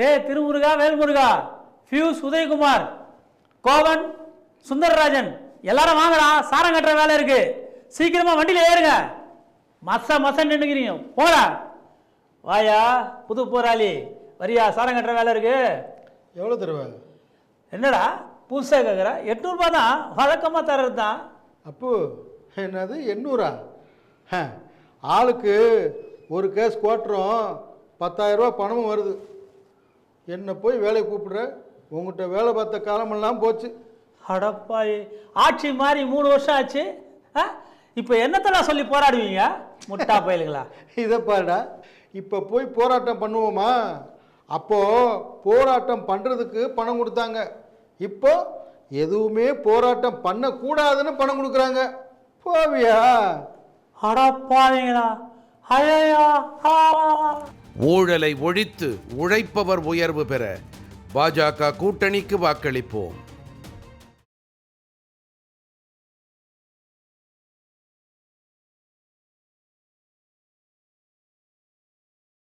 டே திருமுருகா வேல்முருகா ஃபியூஸ் உதயகுமார் கோவன் சுந்தரராஜன் எல்லாரும் வாங்கடா சாரம் கட்டுற வேலை இருக்கு. சீக்கிரமா வண்டியில ஏறுங்க. மச மச நின்னுக்கிறீங்க. போடா. வாயா புது போராளி. வரியா சாரம் கட்டுற வேலை இருக்கு. எவ்வளோ தருவ? என்னடா புதுசாக கேட்குற எட்நூறுபா தான் வழக்கமாக தர்றது தான். அப்பு என்னது எண்ணூறா? ஆளுக்கு ஒரு கேஸ் குவாட்டரும் பத்தாயிரரூபா பணமும் வருது. என்னை போய் வேலையை கூப்பிடுற? உங்கள்கிட்ட வேலை பார்த்த காலமெல்லாம் போச்சு. அடப்பாய் ஆட்சி மாறி மூணு வருஷம் ஆச்சு. ஆ? இப்போ என்னத்தெல்லாம் சொல்லி போராடுவீங்க? முட்டா பயலுங்களா இதை பாருடா. இப்போ போய் போராட்டம் பண்ணுவோமா? அப்போது போராட்டம் பண்ணுறதுக்கு பணம் கொடுத்தாங்க. இப்போ எதுவுமே போராட்டம் பண்ணக்கூடாதுன்னு பணம் கொடுக்குறாங்க. போவியா? அடப்பாவீங்களா. அழையா ஊழலை ஒழித்து உழைப்பவர் உயர்வு பெற பாஜக கூட்டணிக்கு வாக்களிப்போம்.